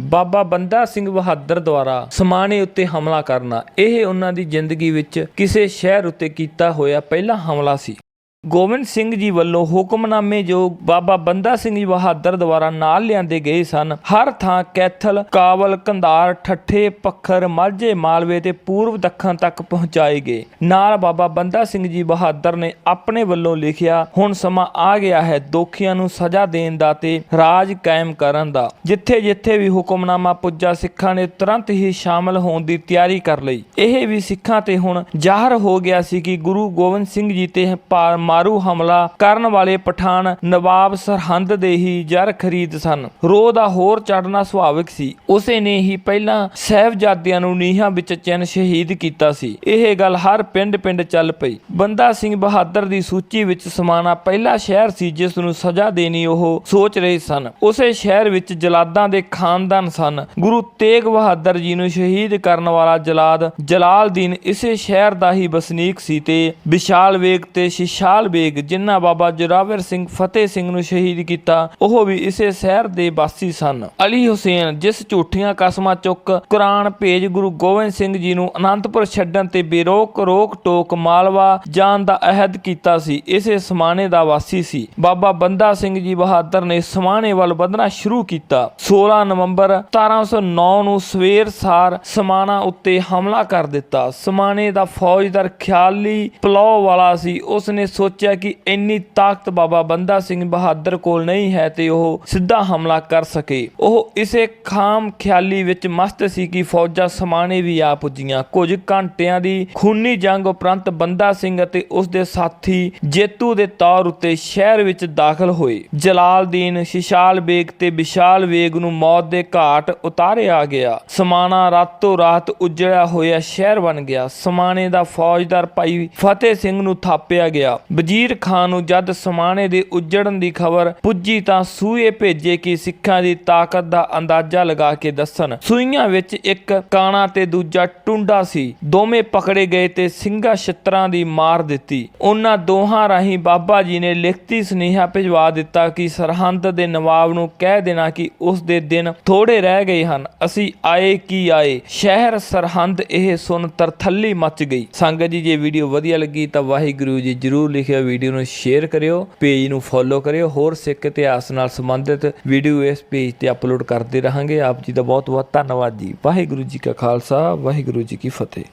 ਬਾਬਾ ਬੰਦਾ ਸਿੰਘ ਬਹਾਦਰ ਦੁਆਰਾ ਸਮਾਣੇ ਉੱਤੇ ਹਮਲਾ ਕਰਨਾ, ਇਹ ਉਹਨਾਂ ਦੀ ਜ਼ਿੰਦਗੀ ਵਿੱਚ ਕਿਸੇ ਸ਼ਹਿਰ ਉੱਤੇ ਕੀਤਾ ਹੋਇਆ ਪਹਿਲਾ ਹਮਲਾ ਸੀ। ਗੋਬਿੰਦ ਸਿੰਘ ਜੀ ਵੱਲੋਂ ਹੁਕਮਨਾਮੇ ਜੋ ਬਾਬਾ ਬੰਦਾ ਸਿੰਘ ਜੀ ਬਹਾਦਰ ਦੁਆਰਾ ਨਾਲ ਲਿਆਂਦੇ ਗਏ ਸਨ, ਹਰ ਥਾਂ ਕੈਥਲ ਕਾਬਲ ਕੰਧਾਰ, ਠੱਠੇ, ਪੱਖਰ, ਮਾਝੇ, ਮਾਲਵੇ ਤੇ ਪੂਰਬ ਦੱਖਣ ਤੱਕ ਪਹੁੰਚਾਏ ਗਏ। ਨਾਲ ਬਾਬਾ ਬੰਦਾ ਸਿੰਘ ਜੀ ਬਹਾਦਰ ਨੇ ਆਪਣੇ ਵੱਲੋਂ ਲਿਖਿਆ, ਹੁਣ ਸਮਾਂ ਆ ਗਿਆ ਹੈ ਦੋਖੀਆਂ ਨੂੰ ਸਜ਼ਾ ਦੇਣ ਦਾ ਤੇ ਰਾਜ ਕਾਇਮ ਕਰਨ ਦਾ। ਜਿੱਥੇ ਜਿੱਥੇ ਵੀ ਹੁਕਮਨਾਮਾ ਪੁੱਜਾ, ਸਿੱਖਾਂ ਨੇ ਤੁਰੰਤ ਹੀ ਸ਼ਾਮਲ ਹੋਣ ਦੀ ਤਿਆਰੀ ਕਰ ਲਈ। ਇਹ ਵੀ ਸਿੱਖਾਂ ਤੇ ਹੁਣ ਜ਼ਾਹਰ ਹੋ ਗਿਆ ਸੀ ਕਿ ਗੁਰੂ ਗੋਬਿੰਦ ਸਿੰਘ ਜੀ ਤੇ ਪਾ- ਮਾਰੂ ਹਮਲਾ ਕਰਨ ਵਾਲੇ ਪਠਾਨ ਨਵਾਬ ਸਰਹੰਦ ਦੇ ਹੀ ਜਰ ਖਰੀਦ ਸਨ। ਰੋਹ ਦਾ ਹੋਰ ਚੜਨਾ ਸੁਭਾਵਿਕ ਸੀ। ਉਸੇ ਨੇ ਹੀ ਪਹਿਲਾਂ ਸਹਿਬਜ਼ਾਦਿਆਂ ਨੂੰ ਨੀਹਾਂ ਵਿੱਚ ਚਿੰਨ ਸ਼ਹੀਦ ਕੀਤਾ ਸੀ। ਇਹ ਗੱਲ ਹਰ ਪਿੰਡ-ਪਿੰਡ ਚੱਲ ਪਈ। ਬੰਦਾ ਸਿੰਘ ਬਹਾਦਰ ਦੀ ਸੂਚੀ ਵਿੱਚ ਸਮਾਣਾ ਪਹਿਲਾ ਸ਼ਹਿਰ ਸੀ ਜਿਸ ਨੂੰ ਸਜ਼ਾ ਦੇਣੀ ਉਹ ਸੋਚ ਰਹੇ ਸਨ। ਉਸੇ ਸ਼ਹਿਰ ਵਿੱਚ ਜਲਾਦਾਂ ਦੇ ਖਾਨਦਾਨ ਸਨ। ਗੁਰੂ ਤੇਗ ਬਹਾਦਰ ਜੀ ਨੂੰ ਸ਼ਹੀਦ ਕਰਨ ਵਾਲਾ ਜਲਾਦ ਜਲਾਲਦੀਨ ਇਸੇ ਸ਼ਹਿਰ ਦਾ ਹੀ ਵਸਨੀਕ ਸੀ ਤੇ ਵਿਸ਼ਾਲ ਵੇਗ ਤੇ ਸ਼ਿਸ਼ਾਲ ਬੇਗ ਜਿਨ੍ਹਾਂ ਬਾਬਾ ਜੋਰਾਵਰ ਸਿੰਘ ਫਤਿਹ ਸਿੰਘ ਨੂੰ ਸ਼ਹੀਦ ਕੀਤਾ, ਉਹ ਵੀ ਇਸੇ ਸ਼ਹਿਰ ਦੇ ਵਾਸੀ ਸਨ। ਅਲੀ ਹੁਸੈਨ, ਜਿਸ ਝੂਠੀਆਂ ਕਸਮਾਂ ਚੁੱਕ ਕੁਰਾਨ ਭੇਜ ਗੁਰੂ ਗੋਬਿੰਦ ਸਿੰਘ ਜੀ ਨੂੰ ਅਨੰਤਪੁਰ ਛੱਡਣ ਤੇ ਬੇਰੋਕ ਰੋਕ ਟੋਕ ਮਾਲਵਾ ਜਾਣ ਦਾ ਅਹਿਦ ਕੀਤਾ ਸੀ, ਇਸੇ ਸਮਾਣੇ ਦਾ ਵਾਸੀ ਸੀ। ਬਾਬਾ ਬੰਦਾ ਸਿੰਘ ਜੀ ਬਹਾਦਰ ਨੇ ਸਮਾਣੇ ਵੱਲ ਵਧਣਾ ਸ਼ੁਰੂ ਕੀਤਾ। 16 ਨਵੰਬਰ 1709 ਨੂੰ ਸਵੇਰ ਸਾਰ ਸਮਾਣਾ ਉੱਤੇ ਹਮਲਾ ਕਰ ਦਿੱਤਾ। ਸਮਾਣੇ ਦਾ ਫੌਜਦਾਰ ਖਿਆਲੀ ਪਲੋ ਵਾਲਾ ਸੀ ਉਸ ਨੇ ਸੋਚਿਆ ਕਿ ਇੰਨੀ ਤਾਕਤ ਬਾਬਾ ਬੰਦਾ ਸਿੰਘ ਬਹਾਦਰ ਕੋਲ ਨਹੀਂ ਹੈ ਤੇ ਉਹ ਸਿੱਧਾ ਹਮਲਾ ਕਰ ਸਕੇ। ਉਹ ਇਸੇ ਖਾਮ ਖਿਆਲੀ ਵਿੱਚ ਮਸਤ ਸੀ ਕਿ ਫੌਜਾਂ ਸਮਾਣੇ ਵੀ ਆ ਪੁੱਜੀਆਂ। ਕੁਝ ਘੰਟਿਆਂ ਦੀ ਖੂਨੀ ਜੰਗ ਉਪਰੰਤ ਬੰਦਾ ਸਿੰਘ ਅਤੇ ਉਸ ਦੇ ਸਾਥੀ ਜੇਤੂ ਦੇ ਤੌਰ ਉੱਤੇ ਸ਼ਹਿਰ ਵਿੱਚ ਦਾਖਲ ਹੋਏ। ਜਲਾਲਦੀਨ ਸ਼ਿਸ਼ਾਲ ਬੇਗ ਤੇ ਵਿਸ਼ਾਲ ਵੇਗ ਨੂੰ ਮੌਤ ਦੇ ਘਾਟ ਉਤਾਰਿਆ ਗਿਆ। ਸਮਾਣਾ ਰਾਤੋਂ ਰਾਤ ਉਜੜਿਆ ਹੋਇਆ ਸ਼ਹਿਰ ਬਣ ਗਿਆ। ਸਮਾਣੇ ਦਾ ਫੌਜਦਾਰ ਭਾਈ ਫਤਿਹ ਸਿੰਘ ਨੂੰ ਥਾਪਿਆ ਗਿਆ। ਵਜ਼ੀਰ ਖਾਨ ਨੂੰ ਜਦ ਸਮਾਣੇ ਦੇ ਉੱਜੜਨ ਦੀ ਖਬਰ ਪੁੱਜੀ ਤਾਂ ਸੂਏ ਭੇਜੇ ਕਿ ਸਿੱਖਾਂ ਦੀ ਤਾਕਤ ਦਾ ਅੰਦਾਜ਼ਾ ਲਗਾ ਕੇ ਦੱਸਣ। ਸੂਈਆਂ ਵਿੱਚ ਇੱਕ ਕਾਣਾ ਤੇ ਦੂਜਾ ਟੁੰਡਾ ਸੀ। ਦੋਵੇਂ ਪਕੜੇ ਗਏ ਤੇ ਸਿੰਘਾਂ ਛਿੱਤਰਾਂ ਦੀ ਮਾਰ ਦਿੱਤੀ। ਉਹਨਾਂ ਦੋਹਾਂ ਰਾਹੀਂ ਬਾਬਾ ਜੀ ਨੇ ਲਿਖਤੀ ਸੁਨੇਹਾ ਭਿਜਵਾ ਦਿੱਤਾ ਕਿ ਸਰਹੰਦ ਦੇ ਨਵਾਬ ਨੂੰ ਕਹਿ ਦੇਣਾ ਕਿ ਉਸ ਦੇ ਦਿਨ ਥੋੜੇ ਰਹਿ ਗਏ ਹਨ। ਅਸੀਂ ਆਏ ਕੀ ਆਏ? ਸ਼ਹਿਰ ਸਰਹੰਦ ਇਹ ਸੁਣ ਤਰਥੱਲੀ ਮੱਚ ਗਈ। ਸੰਗਤ ਜੀ, ਜੇ ਵੀਡੀਓ ਵਧੀਆ ਲੱਗੀ ਤਾਂ ਵਾਹਿਗੁਰੂ ਜੀ ਜਰੂਰ ਲਿਖ ਲਿਖਿਓ ਵੀਡੀਓ ਨੂੰ ਸ਼ੇਅਰ ਕਰਿਓ ਪੇਜ ਨੂੰ ਫੋਲੋ ਕਰਿਓ, ਹੋਰ ਸਿੱਖ ਇਤਿਹਾਸ ਨਾਲ ਸੰਬੰਧਿਤ ਵੀਡੀਓ ਇਸ ਪੇਜ ਤੇ ਅਪਲੋਡ ਕਰਦੇ ਰਹਾਂਗੇ। ਆਪ ਜੀ ਦਾ ਬਹੁਤ ਬਹੁਤ ਧੰਨਵਾਦ ਜੀ। ਵਾਹਿਗੁਰੂ ਜੀ ਕਾ ਖਾਲਸਾ, ਵਾਹਿਗੁਰੂ ਜੀ ਕੀ ਫਤਿਹ।